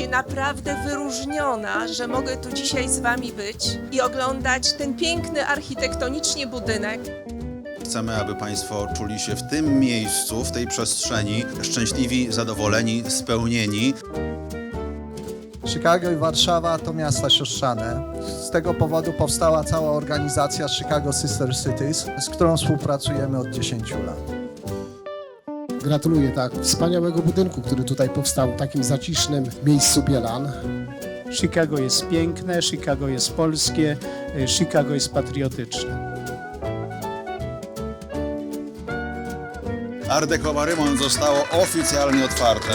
naprawdę wyróżniona, że mogę tu dzisiaj z Wami być i oglądać ten piękny architektonicznie budynek. Chcemy, aby Państwo czuli się w tym miejscu, w tej przestrzeni szczęśliwi, zadowoleni, spełnieni. Chicago i Warszawa to miasta siostrzane. Z tego powodu powstała cała organizacja Chicago Sister Cities, z którą współpracujemy od 10 lat. Gratuluję tak wspaniałego budynku, który tutaj powstał w takim zacisznym miejscu Bielan. Chicago jest piękne, Chicago jest polskie, y, Chicago jest patriotyczne. Art Deco zostało oficjalnie otwarte.